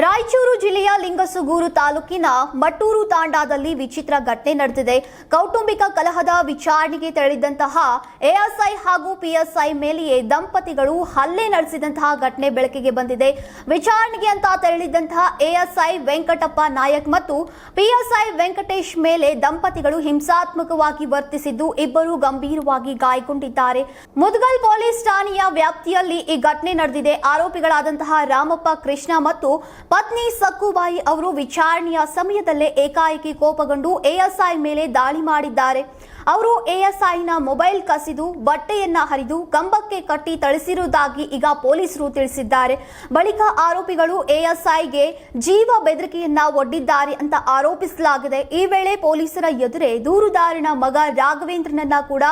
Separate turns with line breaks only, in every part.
ರಾಯಚೂರು ಜಿಲ್ಲೆಯ ಲಿಂಗಸುಗೂರು ತಾಲೂಕಿನ ಮಟ್ಟೂರು ತಾಂಡಾದಲ್ಲಿ ವಿಚಿತ್ರ ಘಟನೆ ನಡೆದಿದೆ. ಕೌಟುಂಬಿಕ ಕಲಹದ ವಿಚಾರಣೆಗೆ ತೆರಳಿದ್ದಂತಹ ಎಎಸ್ಐ ಹಾಗೂ ಪಿಎಸ್ಐ ಮೇಲೆಯೇ ದಂಪತಿಗಳು ಹಲ್ಲೆ ನಡೆಸಿದಂತಹ ಘಟನೆ ಬೆಳಕಿಗೆ ಬಂದಿದೆ. ವಿಚಾರಣೆಗೆ ಅಂತ ತೆರಳಿದ್ದಂತಹ ಎಎಸ್ಐ ವೆಂಕಟಪ್ಪ ನಾಯಕ್ ಮತ್ತು ಪಿಎಸ್ಐ ವೆಂಕಟೇಶ್ ಮೇಲೆ ದಂಪತಿಗಳು ಹಿಂಸಾತ್ಮಕವಾಗಿ ವರ್ತಿಸಿದ್ದು ಇಬ್ಬರು ಗಂಭೀರವಾಗಿ ಗಾಯಗೊಂಡಿದ್ದಾರೆ. ಮುದ್ಗಲ್ ಪೊಲೀಸ್ ಠಾಣೆಯ ವ್ಯಾಪ್ತಿಯಲ್ಲಿ ಈ ಘಟನೆ ನಡೆದಿದೆ. ಆರೋಪಿಗಳಾದಂತಹ ರಾಮಪ್ಪ ಕೃಷ್ಣ ಮತ್ತು ಪತ್ನಿ ಸಕ್ಕುಬಾಯಿ ಅವರು ವಿಚಾರಣೆಯ ಸಮಯದಲ್ಲೇ ಏಕಾಏಕಿ ಕೋಪಗೊಂಡು ಎಎಸ್ಐ ಮೇಲೆ ದಾಳಿ ಮಾಡಿದ್ದಾರೆ. ಅವರು ಎಎಸ್ಐನ ಮೊಬೈಲ್ ಕಸಿದು ಬಟ್ಟೆಯನ್ನ ಹರಿದು ಕಂಬಕ್ಕೆ ಕಟ್ಟಿ ತಳಿಸಿರುವುದಾಗಿ ಈಗ ಪೊಲೀಸರು ತಿಳಿಸಿದ್ದಾರೆ. ಬಳಿಕ ಆರೋಪಿಗಳು ಎಎಸ್ಐಗೆ ಜೀವ ಬೆದರಿಕೆಯನ್ನ ಒಡ್ಡಿದ್ದಾರೆ ಅಂತ ಆರೋಪಿಸಲಾಗಿದೆ. ಈ ವೇಳೆ ಪೊಲೀಸರ ಎದುರೇ ದೂರುದಾರಿನ ಮಗ ರಾಘವೇಂದ್ರನನ್ನ ಕೂಡ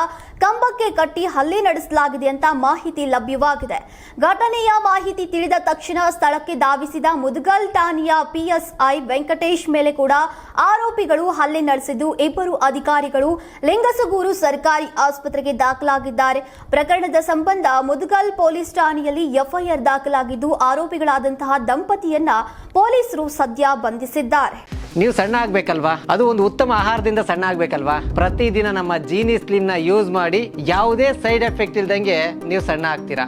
ಕಂಬಕ್ಕೆ ಕಟ್ಟಿ ಹಲ್ಲೆ ನಡೆಸಲಾಗಿದೆ ಅಂತ ಮಾಹಿತಿ ಲಭ್ಯವಾಗಿದೆ. ಘಟನೆಯ ಮಾಹಿತಿ ತಿಳಿದ ತಕ್ಷಣ ಸ್ಥಳಕ್ಕೆ ಧಾವಿಸಿದ ಮುದಗಲ್ ಠಾಣೆಯ ಪಿಎಸ್ಐ ವೆಂಕಟೇಶ್ ಮೇಲೆ ಕೂಡ ಆರೋಪಿಗಳು ಹಲ್ಲೆ ನಡೆಸಿದ್ದು ಇಬ್ಬರು ಅಧಿಕಾರಿಗಳು ಲಿಂಗಸಗೂರು ಸರ್ಕಾರಿ ಆಸ್ಪತ್ರೆಗೆ ದಾಖಲಾಗಿದ್ದಾರೆ. ಪ್ರಕರಣದ ಸಂಬಂಧ ಮುದ್ಗಲ್ ಪೊಲೀಸ್ ಠಾಣೆಯಲ್ಲಿ ಎಫ್ಐಆರ್ ದಾಖಲಾಗಿದ್ದು ಆರೋಪಿಗಳಾದಂತಹ ದಂಪತಿಯನ್ನ ಪೊಲೀಸರು ಸದ್ಯ ಬಂಧಿಸಿದ್ದಾರೆ.
ನೀವು ಸಣ್ಣ ಆಗ್ಬೇಕಲ್ವಾ? ಅದು ಒಂದು ಉತ್ತಮ ಆಹಾರದಿಂದ ಸಣ್ಣ ಆಗ್ಬೇಕಲ್ವಾ? ಪ್ರತಿದಿನ ನಮ್ಮ ಜೀನಿ ಸ್ಲಿಮ್ನ ಯೂಸ್ ಮಾಡಿ ಯಾವುದೇ ಸೈಡ್ ಎಫೆಕ್ಟ್ ಇಲ್ದಂಗೆ ನೀವು ಸಣ್ಣ ಆಗ್ತೀರಾ?